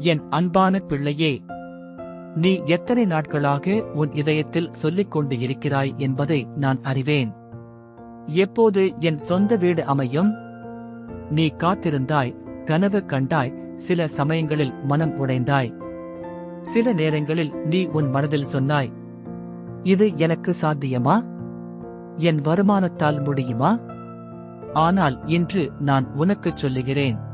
என் அன்பான பிள்ளையே நீ எத்தனை நாட்களாக உன் இதயத்தில் சொல்லிக் கொண்டு இருக்கிறாய் என்பதை நான் அறிவேன். எப்போது என் சொந்த வீடு அமையும்? நீ காத்திருந்தாய் கனவு கண்டாய் சில சமயங்களில் மனம் உடைந்தாய். சில நேரங்களில் நீ உன் மனதில் சொன்னாய் இது எனக்கு சாத்தியமா? என் வருமானத்தால் முடியுமா? ஆனால் இன்று நான் உனக்குச் சொல்லுகிறேன்.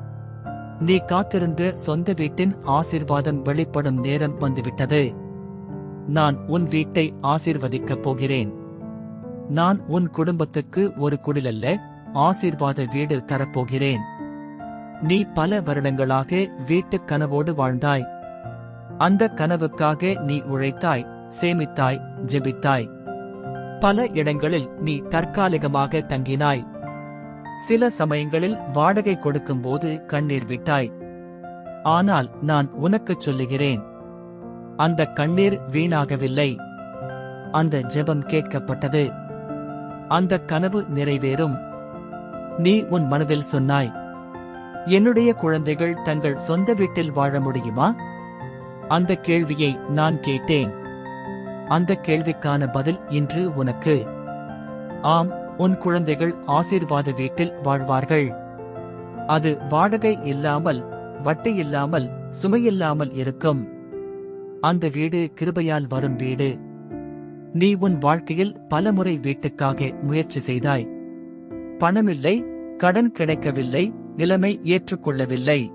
நீ காத்திருந்து சொந்த வீட்டின் ஆசீர்வாதம் வெளிப்படும் நேரம் வந்துவிட்டது. நான் உன் வீட்டை ஆசிர்வதிக்கப் போகிறேன். நான் உன் குடும்பத்துக்கு ஒரு குடிலல்ல ஆசீர்வாத வீடு தரப்போகிறேன். நீ பல வருடங்களாக வீட்டுக் கனவோடு வாழ்ந்தாய். அந்த கனவுக்காக நீ உழைத்தாய் சேமித்தாய் ஜெபித்தாய். பல இடங்களில் நீ தற்காலிகமாக தங்கினாய். சில சமயங்களில் வாடகை கொடுக்கும்போது கண்ணீர் விட்டாய். ஆனால் நான் உனக்குச் சொல்லுகிறேன். அந்த கண்ணீர் வீணாகவில்லை. அந்த ஜெபம் கேட்கப்பட்டது. அந்த கனவு நிறைவேறும். நீ உன் மனதில் சொன்னாய். என்னுடைய குழந்தைகள் தங்கள் சொந்த வீட்டில் வாழ முடியுமா? அந்த கேள்வியை நான் கேட்டேன். அந்த கேள்விக்கான பதில் இன்று உனக்கு. ஆம் உன் குழந்தைகள் ஆசீர்வாத வீட்டில் வாழ்வார்கள். அது வாடகை இல்லாமல் வட்டி இல்லாமல் சுமையில்லாமல் இருக்கும். அந்த வீடு கிருபையால் வரும் வீடு. நீ உன் வாழ்க்கையில் பலமுறை வீட்டுக்காக முயற்சி செய்தாய். பணமில்லை கடன் கிடைக்கவில்லை நிலைமை ஏற்றுக்கொள்ளவில்லை.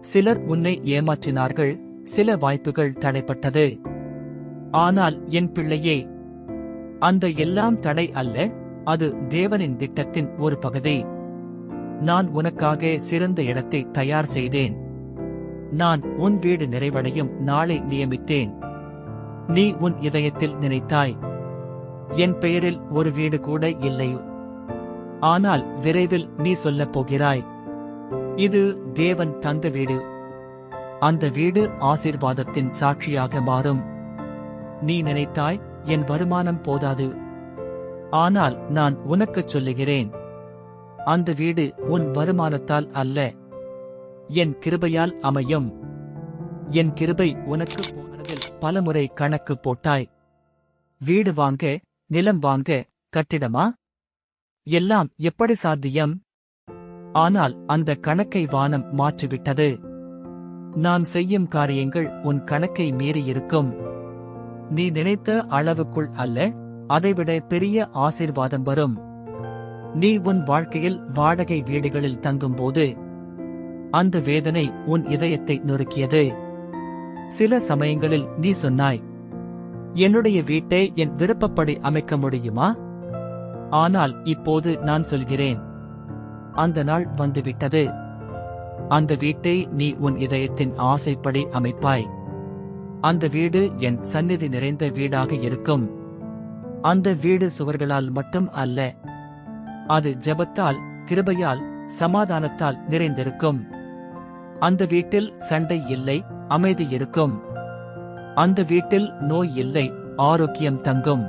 சிலர் உன்னை ஏமாற்றினார்கள் சில வாய்ப்புகள் தடைப்பட்டது. ஆனால் என் பிள்ளையே அந்த எல்லாம் தடை அல்ல அது தேவனின் திட்டத்தின் ஒரு பகுதி. நான் உனக்காக சிறந்த இடத்தை தயார் செய்தேன். நான் உன் வீடு நிறைவடையும் நாளை நியமித்தேன். நீ உன் இதயத்தில் நினைத்தாய். என் பெயரில் ஒரு வீடு கூட இல்லை. ஆனால் விரைவில் நீ சொல்லப் போகிறாய். இது தேவன் தந்த வீடு. அந்த வீடு ஆசீர்வாதத்தின் சாட்சியாக மாறும். நீ நினைத்தாய் என் வருமானம் போதாது. ஆனால் நான் உனக்குச் சொல்லுகிறேன். அந்த வீடு உன் வருமானத்தால் அல்ல. என் கிருபையால் அமையும். என் கிருபை உனக்கு போனதில் பலமுறை கணக்கு போட்டாய். வீடு வாங்க நிலம் வாங்க கட்டிடமா? எல்லாம் எப்படி சாத்தியம்? ஆனால் அந்த கணக்கை வானம் மாற்றிவிட்டது. நான் செய்யும் காரியங்கள் உன் கணக்கை மீறியிருக்கும். நீ நினைத்த அளவுக்குள் அல்ல. அதைவிட பெரிய ஆசீர்வாதம் வரும். நீ உன் வாழ்க்கையில் வாடகை வீடுகளில் தங்கும்போது அந்த வேதனை உன் இதயத்தை நொறுக்கியது. சில சமயங்களில் நீ சொன்னாய் என்னுடைய வீட்டை என் விருப்பப்படி அமைக்க முடியுமா? ஆனால் இப்போது நான் சொல்கிறேன். அந்த நாள் வந்துவிட்டது. அந்த வீட்டை நீ உன் இதயத்தின் ஆசைப்படி அமைப்பாய். அந்த வீடு என் சந்நிதி நிறைந்த வீடாக இருக்கும். அந்த வீடு சுவர்களால் மட்டும் அல்ல. அது ஜெபத்தால் கிருபையால் சமாதானத்தால் நிறைந்திருக்கும். அந்த வீட்டில் சண்டை இல்லை அமைதி இருக்கும். அந்த வீட்டில் நோய் இல்லை ஆரோக்கியம் தங்கும்.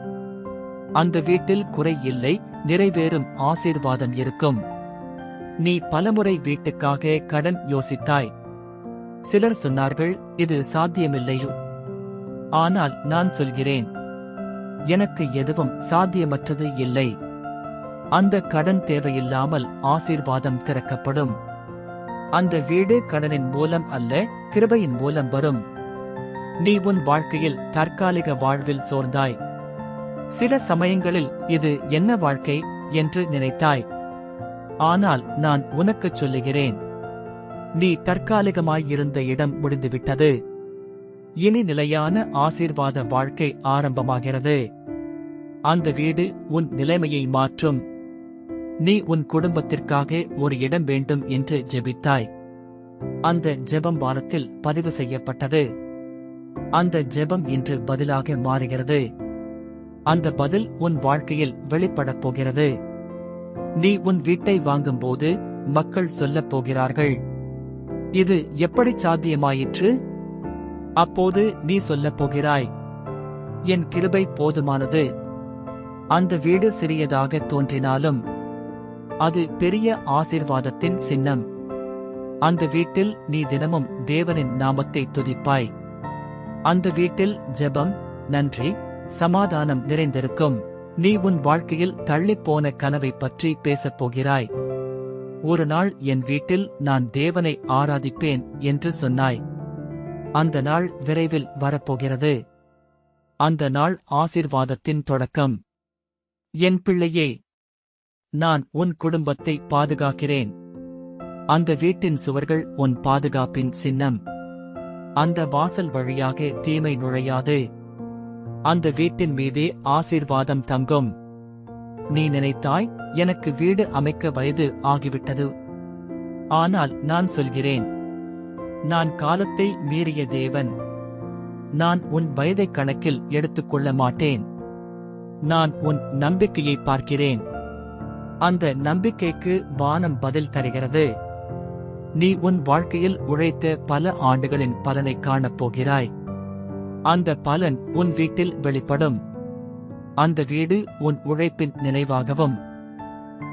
அந்த வீட்டில் குறை இல்லை நிறைவேறும் ஆசீர்வாதம் இருக்கும். நீ பலமுறை வீட்டுக்காக கடன் யோசித்தாய். சிலர் சொன்னார்கள் இது சாத்தியமில்லையோ. ஆனால் நான் சொல்கிறேன் எனக்கு எதுவும் சாத்தியமற்றது இல்லை. அந்த கடன் தேவையில்லாமல் ஆசீர்வாதம் திறக்கப்படும். அந்த வீடு கடனின் மூலம் அல்ல கிருபையின் மூலம் வரும். நீ உன் வாழ்க்கையில் தற்காலிக வாழ்வில் சோர்ந்தாய். சில சமயங்களில் இது என்ன வாழ்க்கை என்று நினைத்தாய். ஆனால் நான் உனக்குச் சொல்லுகிறேன். நீ தற்காலிகமாயிருந்த இடம் முடிந்துவிட்டது. இனி நிலையான ஆசீர்வாத வாழ்க்கை ஆரம்பமாகிறது. அந்த வீடு உன் நிலைமையை மாற்றும். நீ உன் குடும்பத்திற்காக ஒரு இடம் வேண்டும் என்று ஜெபித்தாய். அந்த ஜெபம் வாரத்தில் பதிவு செய்யப்பட்டது. அந்த ஜெபம் இன்று பதிலாக மாறுகிறது. அந்த பதில் உன் வாழ்க்கையில் வெளிப்படப் போகிறது. நீ உன் வீட்டை வாங்கும்போது மக்கள் சொல்லப் போகிறார்கள். இது எப்படி சாத்தியமாயிற்று? அப்போது நீ சொல்லப் போகிறாய் என் கிருபை போதுமானது. அந்த வீடு சிறியதாக தோன்றினாலும் அது பெரிய ஆசீர்வாதத்தின் சின்னம். அந்த வீட்டில் நீ தினமும் தேவனின் நாமத்தை துதிப்பாய். அந்த வீட்டில் ஜெபம் நன்றி சமாதானம் நிறைந்திருக்கும். நீ உன் வாழ்க்கையில் தள்ளிப்போன கனவை பற்றி பேசப் போகிறாய். ஒரு நாள் என் வீட்டில் நான் தேவனை ஆராதிப்பேன் என்று சொன்னாய். அந்த நாள் விரைவில் வரப்போகிறது. அந்த நாள் ஆசிர்வாதத்தின் தொடக்கம். என் பிள்ளையே நான் உன் குடும்பத்தை பாதுகாக்கிறேன். அந்த வீட்டின் சுவர்கள் உன் பாதுகாப்பின் சின்னம். அந்த வாசல் வழியாக தீமை நுழையாது. அந்த வீட்டின் மீதே ஆசீர்வாதம் தங்கும். நீ நினைத்தாய் எனக்கு வீடு அமைக்க வயது ஆகிவிட்டது. ஆனால் நான் சொல்கிறேன் நான் காலத்தை மீறிய தேவன். நான் உன் வயதைக் கணக்கில் எடுத்துக்கொள்ள மாட்டேன். நான் உன் நம்பிக்கையை பார்க்கிறேன். அந்த நம்பிக்கைக்கு வானம் பதில் தருகிறது. நீ உன் வாழ்க்கையில் உழைத்த பல ஆண்டுகளின் பலனை காணப் போகிறாய். அந்த பலன் உன் வீட்டில் வெளிப்படும். அந்த வீடு உன் உழைப்பின் நினைவாகவும்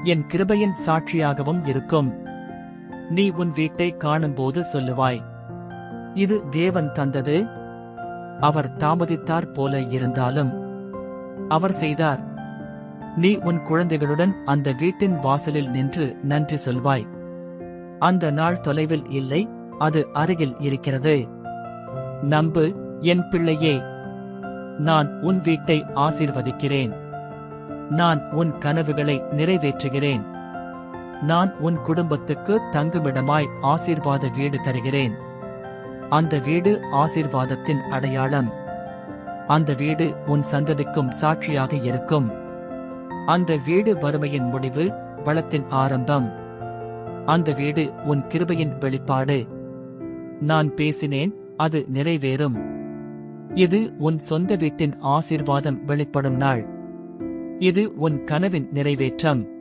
என் கிருபையின் சாட்சியாகவும் இருக்கும். நீ உன் வீட்டை காணும்போது சொல்லுவாய். இது தேவன் தந்தது. அவர் தாமதித்தார் போல இருந்தாலும். அவர் செய்தார். நீ உன் குழந்தைகளுடன் அந்த வீட்டின் வாசலில் நின்று நன்றி சொல்வாய். அந்த நாள் தொலைவில் இல்லை அது அருகில் இருக்கிறது. நம்பு என் பிள்ளையே. நான் உன் வீட்டை ஆசிர்வதிக்கிறேன். நான் உன் கனவுகளை நிறைவேற்றுகிறேன். நான் உன் குடும்பத்துக்கு தங்குமிடமாய் ஆசீர்வாத வீடு தருகிறேன். அந்த வீடு ஆசீர்வாதத்தின் அடையாளம். அந்த வீடு உன் சந்ததிக்கும் சாட்சியாக இருக்கும். அந்த வீடு வறுமையின் முடிவு பலத்தின் ஆரம்பம். அந்த வீடு உன் கிருபையின் வெளிப்பாடு. நான் பேசினேன் அது நிறைவேறும். இது உன் சொந்த வீட்டின் ஆசீர்வாதம் வெளிப்படும் நாள். இது உன் கனவின் நிறைவேற்றம்.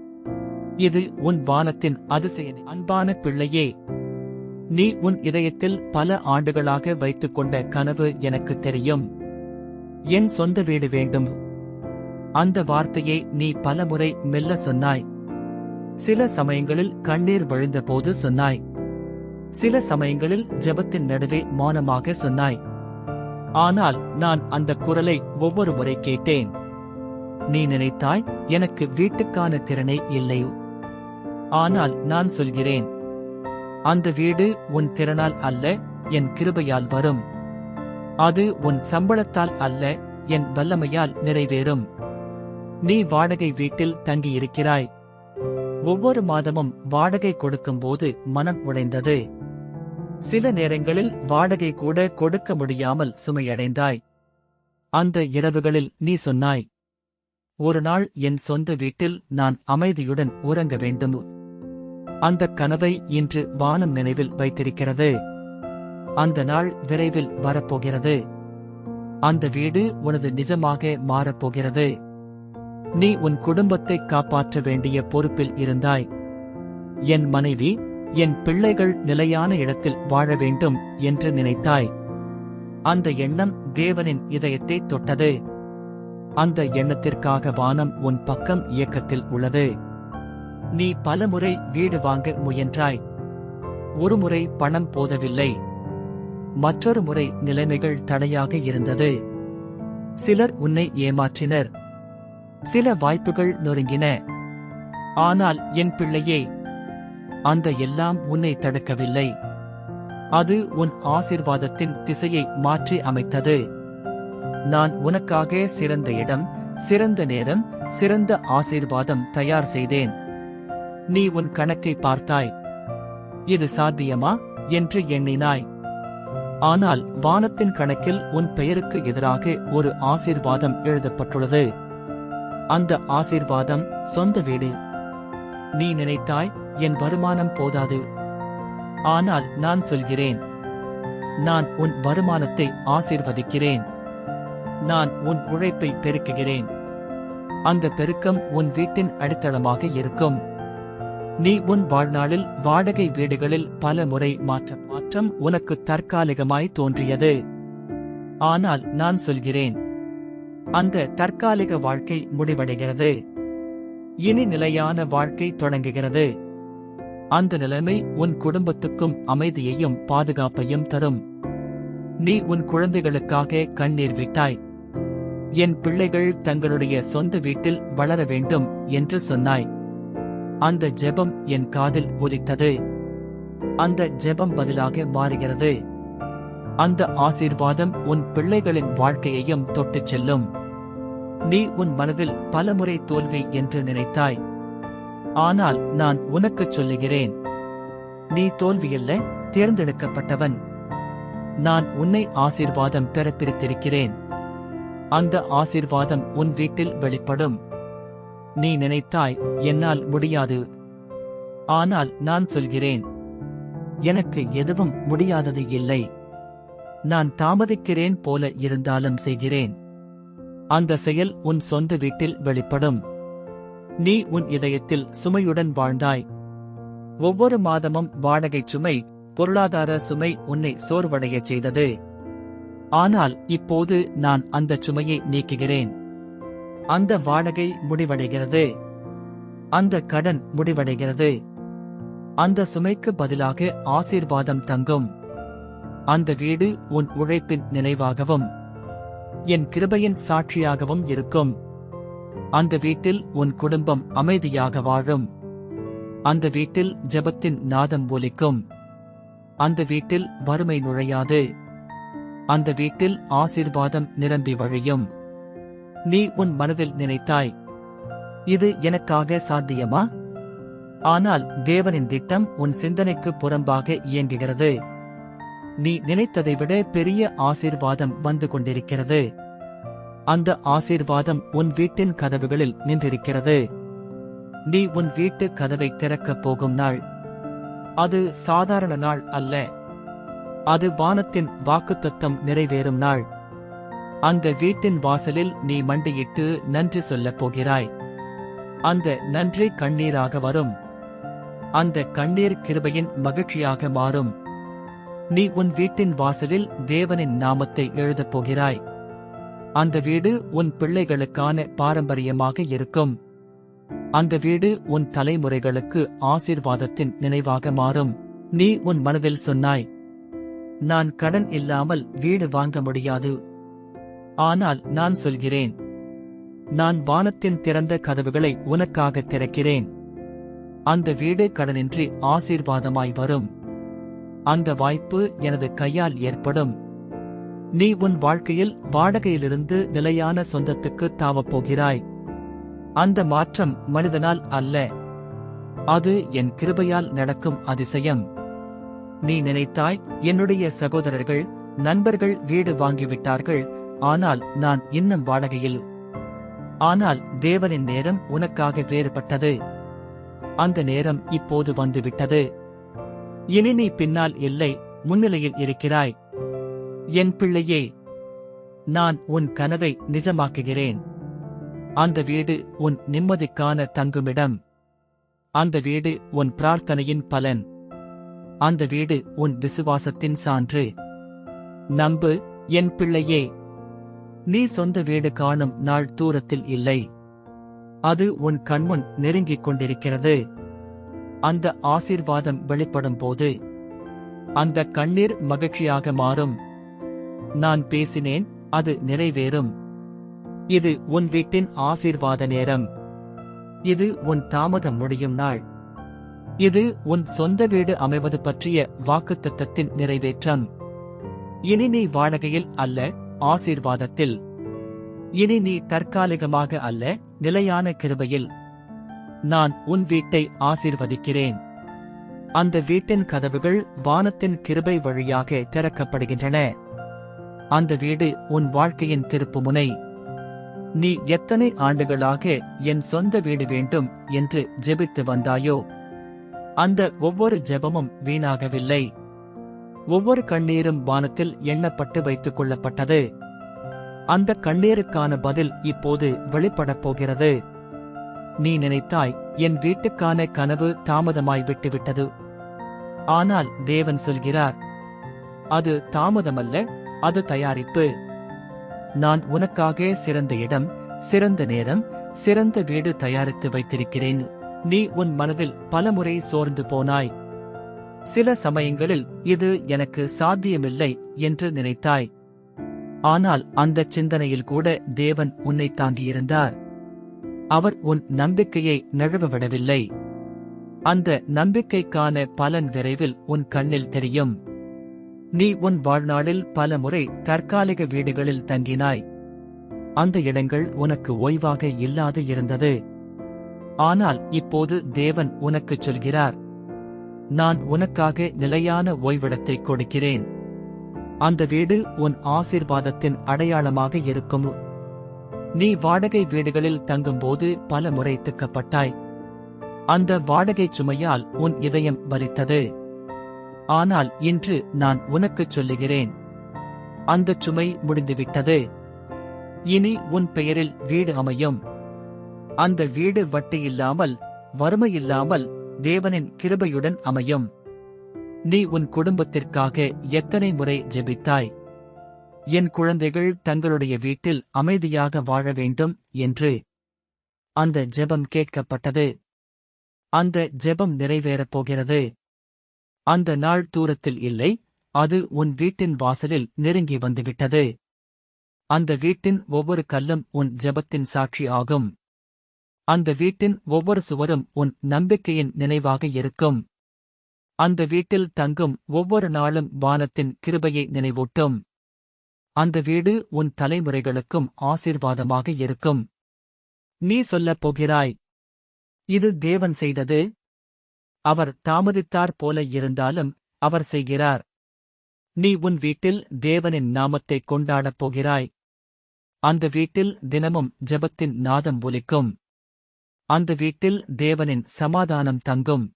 இது உன் வானத்தின் அதிசயன். அன்பான பிள்ளையே நீ உன் இதயத்தில் பல ஆண்டுகளாக வைத்துக் கொண்ட கனவு எனக்கு தெரியும். என் சொந்த வீடு வேண்டும். அந்த வார்த்தையை நீ பலமுறை மெல்ல சொன்னாய். சில சமயங்களில் கண்ணீர் வழிந்த போது சொன்னாய். சில சமயங்களில் ஜெபத்தின் நடுவே மௌனமாக சொன்னாய். ஆனால் நான் அந்த குரலை ஒவ்வொரு முறை கேட்டேன். நீ நினைத்தாய் எனக்கு வீட்டுக்கான திறனே இல்லை ஆனால் நான் சொல்கிறேன். அந்த வீடு உன் திறனால் அல்ல என் கிருபையால் வரும். அது உன் சம்பளத்தால் அல்ல என் வல்லமையால் நிறைவேறும். நீ வாடகை வீட்டில் தங்கியிருக்கிறாய். ஒவ்வொரு மாதமும் வாடகை கொடுக்கும்போது மனம் உடைந்தது. சில நேரங்களில் வாடகை கூட கொடுக்க முடியாமல் சுமையடைந்தாய். அந்த இரவுகளில் நீ சொன்னாய் ஒரு நாள் என் சொந்த வீட்டில் நான் அமைதியுடன் உறங்க வேண்டும். அந்த கனவை இன்று வானம் நினைவில் வைத்திருக்கிறது. அந்த நாள் விரைவில் வரப்போகிறது. அந்த வீடு உனது நிஜமாக மாறப்போகிறது. நீ உன் குடும்பத்தை காப்பாற்ற வேண்டிய பொறுப்பில் இருந்தாய். என் மனைவி என் பிள்ளைகள் நிலையான இடத்தில் வாழ வேண்டும் என்று நினைத்தாய். அந்த எண்ணம் தேவனின் இதயத்தை தொட்டது. அந்த எண்ணத்திற்காக வானம் உன் பக்கம் இயக்கத்தில் உள்ளது. நீ பலமுறை வீடு வாங்க முயன்றாய். ஒருமுறை பணம் போதவில்லை. மற்றொரு முறை நிலைமைகள் தடையாக இருந்தது. சிலர் உன்னை ஏமாற்றினர். சில வாய்ப்புகள் நொறுங்கின. ஆனால் என் பிள்ளையே அந்த எல்லாம் உன்னை தடுக்கவில்லை. அது உன் ஆசிர்வாதத்தின் திசையை மாற்றி அமைத்தது. நான் உனக்காக சிறந்த இடம் சிறந்த நேரம் சிறந்த ஆசீர்வாதம் தயார் செய்தேன். நீ உன் கணக்கை பார்த்தாய். இது சாத்தியமா? என்று எண்ணினாய். ஆனால் வானத்தின் கணக்கில் உன் பெயருக்கு எதிராக ஒரு ஆசீர்வாதம் எழுதப்பட்டுள்ளது. அந்த ஆசீர்வாதம் சொந்த வீடு. நீ நினைத்தாய் என் வருமானம் போதாது. ஆனால் நான் சொல்கிறேன். நான் உன் வருமானத்தை ஆசீர்வதிக்கிறேன். நான் உன் உழைப்பை பெருக்குகிறேன். அந்த பெருக்கம் உன் வீட்டின் அடித்தளமாக இருக்கும். நீ உன் வாழ்நாளில் வாடகை வீடுகளில் பல முறை மாற்ற மாற்றம் உனக்கு தற்காலிகமாய் தோன்றியது. ஆனால் நான் சொல்கிறேன் அந்த தற்காலிக வாழ்க்கை முடிவடைகிறது. இனி நிலையான வாழ்க்கை தொடங்குகிறது. அந்த நிலைமை உன் குடும்பத்துக்கும் அமைதியையும் பாதுகாப்பையும் தரும். நீ உன் குழந்தைகளுக்காக கண்ணீர் விட்டாய். என் பிள்ளைகள் தங்களுடைய சொந்த வீட்டில் வளர வேண்டும் என்று சொன்னாய். அந்த ஜெபம் என் காதில் ஒலித்தது. அந்த ஜெபம் பதிலாக மாறுகிறது. அந்த ஆசீர்வாதம் உன் பிள்ளைகளின் வாழ்க்கையையும் தொட்டுச் செல்லும். நீ உன் மனதில் பலமுறை தோல்வி என்று நினைத்தாய். ஆனால் நான் உனக்குச் சொல்லுகிறேன். நீ தோல்வியல்ல தேர்ந்தெடுக்கப்பட்டவன். நான் உன்னை ஆசீர்வாதம் பெற பிரித்திருக்கிறேன். அந்த ஆசீர்வாதம் உன் வீட்டில் வெளிப்படும். நீ நினைத்தாய் என்னால் முடியாது. ஆனால் நான் சொல்கிறேன் எனக்கு எதுவும் முடியாதது இல்லை. நான் தாமதிக்கிறேன் போல இருந்தாலும் செய்கிறேன். அந்த செயல் உன் சொந்த வீட்டில் வெளிப்படும். நீ உன் இதயத்தில் சுமையுடன் வாழ்ந்தாய். ஒவ்வொரு மாதமும் வாடகை சுமை பொருளாதார சுமை உன்னை சோர்வடையச் செய்தது. ஆனால் இப்போது நான் அந்த சுமையை நீக்குகிறேன். அந்த வாடகை முடிவடைகிறது. அந்த கடன் முடிவடைகிறது. அந்த சுமைக்கு பதிலாக ஆசீர்வாதம் தங்கும். அந்த வீடு உன் உழைப்பின் நினைவாகவும் என் கிருபையின் சாட்சியாகவும் இருக்கும். அந்த வீட்டில் உன் குடும்பம் அமைதியாக வாழும். அந்த வீட்டில் ஜெபத்தின் நாதம் ஒலிக்கும். அந்த வீட்டில் வறுமை நுழையாது. அந்த வீட்டில் ஆசீர்வாதம் நிரம்பி வழியும். நீ உன் மனதில் நினைத்தாய். இது எனக்காக சாத்தியமா? ஆனால் தேவனின் திட்டம் உன் சிந்தனைக்கு புறம்பாக இயங்குகிறது. நீ நினைத்ததை விட பெரிய ஆசீர்வாதம் வந்து கொண்டிருக்கிறது. அந்த ஆசீர்வாதம் உன் வீட்டின் கதவுகளில் நின்றிருக்கிறது. நீ உன் வீட்டு கதவை திறக்கப் போகும் நாள். அது சாதாரண நாள் அல்ல. அது வானத்தின் வாக்குத்தத்தம் நிறைவேறும் நாள். அந்த வீட்டின் வாசலில் நீ மண்டியிட்டு நன்றி சொல்லப் போகிறாய். அந்த நன்றி கண்ணீராக வரும். அந்த கண்ணீர் கிருபையின் மகிழ்ச்சியாக மாறும். நீ உன் வீட்டின் வாசலில் தேவனின் நாமத்தை எழுதப் போகிறாய். அந்த வீடு உன் பிள்ளைகளுக்கான பாரம்பரியமாக இருக்கும். அந்த வீடு உன் தலைமுறைகளுக்கு ஆசீர்வாதத்தின் நினைவாக மாறும். நீ உன் மனதில் சொன்னாய் நான் கடன் இல்லாமல் வீடு வாங்க முடியாது. ஆனால் நான் சொல்கிறேன். நான் வானத்தின் திறந்த கதவுகளை உனக்காக திறக்கிறேன். அந்த வீடு கடனின்றி ஆசீர்வாதமாய் வரும். அந்த வாய்ப்பு எனது கையால் ஏற்படும். நீ உன் வாழ்க்கையில் வாடகையிலிருந்து நிலையான சொந்தத்துக்கு தாவப் போகிறாய். அந்த மாற்றம் மனிதனால் அல்ல. அது என் கிருபையால் நடக்கும் அதிசயம். நீ நினைத்தாய் என்னுடைய சகோதரர்கள் நண்பர்கள் வீடு வாங்கிவிட்டார்கள் ஆனால் நான் இன்னும் வாடகையில். ஆனால் தேவனின் நேரம் உனக்காக வேறுபட்டது. அந்த நேரம் இப்போது வந்துவிட்டது. இனி நீ பின்னால் இல்லை முன்னிலையில் இருக்கிறாய். என் பிள்ளையே நான் உன் கனவை நிஜமாக்குகிறேன். அந்த வீடு உன் நிம்மதிக்கான தங்குமிடம். அந்த வீடு உன் பிரார்த்தனையின் பலன். அந்த வீடு உன் விசுவாசத்தின் சான்று. நம்பு என் பிள்ளையே நீ சொந்த வீடு காணும் நாள் தூரத்தில் இல்லை. அது உன் கண்முன் நெருங்கிக் கொண்டிருக்கிறது. அந்த ஆசீர்வாதம் வெளிப்படும் போது அந்த கண்ணீர் மகிழ்ச்சியாக மாறும். நான் பேசினேன் அது நிறைவேறும். இது உன் வீட்டின் ஆசீர்வாத நேரம். இது உன் தாமதம் முடியும் நாள். இது உன் சொந்த வீடு அமைவது பற்றிய வாக்குத்தத்தத்தின் நிறைவேற்றம். இனி நீ வாடகையில் அல்ல ஆசீர்வாதத்தில். இனி நீ தற்காலிகமாக அல்ல நிலையான கிருபையில். நான் உன் வீட்டை ஆசீர்வதிக்கிறேன். அந்த வீட்டின் கதவுகள் வானத்தின் கிருபை வழியாக திறக்கப்படுகின்றன. அந்த வீடு உன் வாழ்க்கையின் திருப்புமுனை. நீ எத்தனை ஆண்டுகளாக என் சொந்த வீடு வேண்டும் என்று ஜெபித்து வந்தாயோ? அந்த ஒவ்வொரு ஜெபமும் வீணாகவில்லை. ஒவ்வொரு கண்ணீரும் வானத்தில் எண்ணப்பட்டு வைத்துக் கொள்ளப்பட்டது. அந்த கண்ணீருக்கான பதில் இப்போது வெளிப்படப் போகிறது. நீ நினைத்தாய் என் வீட்டுக்கான கனவு தாமதமாய் விட்டுவிட்டது. ஆனால் தேவன் சொல்கிறார் அது தாமதமல்ல அது தயாரிப்பு. நான் உனக்காக சிறந்த இடம் சிறந்த நேரம் சிறந்த வீடு தயாரித்து வைத்திருக்கிறேன். நீ உன் மனதில் பலமுறை சோர்ந்து போனாய். சில சமயங்களில் இது எனக்கு சாத்தியமில்லை என்று நினைத்தாய். ஆனால் அந்த சிந்தனையில் கூட தேவன் உன்னை தாங்கியிருந்தார். அவர் உன் நம்பிக்கையை நழுவவிடவில்லை. அந்த நம்பிக்கைக்கான பலன் விரைவில் உன் கண்ணில் தெரியும். நீ உன் வாழ்நாளில் பல முறை தற்காலிக வீடுகளில் தங்கினாய். அந்த இடங்கள் உனக்கு ஓய்வாக இல்லாது இருந்தது. ஆனால் இப்போது தேவன் உனக்குச் சொல்கிறார் நான் உனக்காக நிலையான ஓய்விடத்தை கொடுக்கிறேன். அந்த வீடு உன் ஆசீர்வாதத்தின் அடையாளமாக இருக்கும். நீ வாடகை வீடுகளில் தங்கும்போது பல முறை திக்கப்பட்டாய். அந்த வாடகை சுமையால் உன் இதயம் வலித்தது. ஆனால் இன்று நான் உனக்குச் சொல்லுகிறேன். அந்தச் சுமை முடிந்துவிட்டது. இனி உன் பெயரில் வீடு அமையும். அந்த வீடு வட்டியில்லாமல் வறுமையில்லாமல் தேவனின் கிருபையுடன் அமையும். நீ உன் குடும்பத்திற்காக எத்தனை முறை ஜெபித்தாய்? என் குழந்தைகள் தங்களுடைய வீட்டில் அமைதியாக வாழ வேண்டும் என்று. அந்த ஜெபம் கேட்கப்பட்டது. அந்த ஜெபம் நிறைவேறப் போகிறது. அந்த நாள் தூரத்தில் இல்லை அது உன் வீட்டின் வாசலில் நெருங்கி வந்துவிட்டது. அந்த வீட்டின் ஒவ்வொரு கல்லும் உன் ஜெபத்தின் சாட்சி ஆகும். அந்த வீட்டின் ஒவ்வொரு சுவரும் உன் நம்பிக்கையின் நினைவாக இருக்கும். அந்த வீட்டில் தங்கும் ஒவ்வொரு நாளும் வானத்தின் கிருபையை நினைவூட்டும். அந்த வீடு உன் தலைமுறைகளுக்கும் ஆசீர்வாதமாக இருக்கும். நீ சொல்லப் போகிறாய் இது தேவன் செய்தது? அவர் தாமதித்தார் போல இருந்தாலும் அவர் செய்கிறார். நீ உன் வீட்டில் தேவனின் நாமத்தை கொண்டாடப் போகிறாய். அந்த வீட்டில் தினமும் ஜெபத்தின் நாதம் ஒலிக்கும். அந்த வீட்டில் தேவனின் சமாதானம் தங்கும்.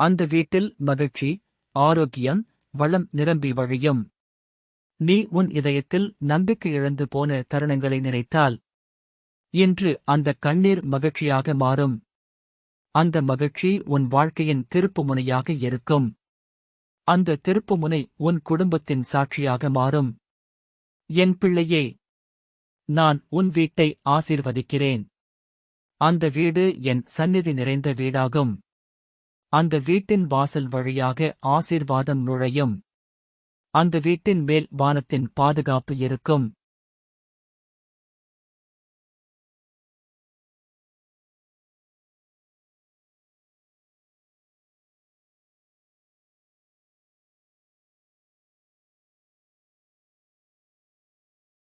அந்த வீட்டில் மகிழ்ச்சி ஆரோக்கியம் வளம் நிரம்பி வழியும். நீ உன் இதயத்தில் நம்பிக்கை இழந்து போன தருணங்களை நினைத்தால். இன்று அந்த கண்ணீர் மகிழ்ச்சியாக மாறும். அந்த மகிழ்ச்சி உன் வாழ்க்கையின் திருப்புமுனையாக இருக்கும். அந்த திருப்புமுனை உன் குடும்பத்தின் சாட்சியாக மாறும். என் பிள்ளையே நான் உன் வீட்டை ஆசீர்வதிக்கிறேன். அந்த வீடு என் சந்நிதி நிறைந்த வீடாகும். அந்த வீட்டின் வாசல் வழியாக ஆசீர்வாதம் நுழையும். அந்த வீட்டின் மேல் வானத்தின் பாதுகாப்பு இருக்கும்.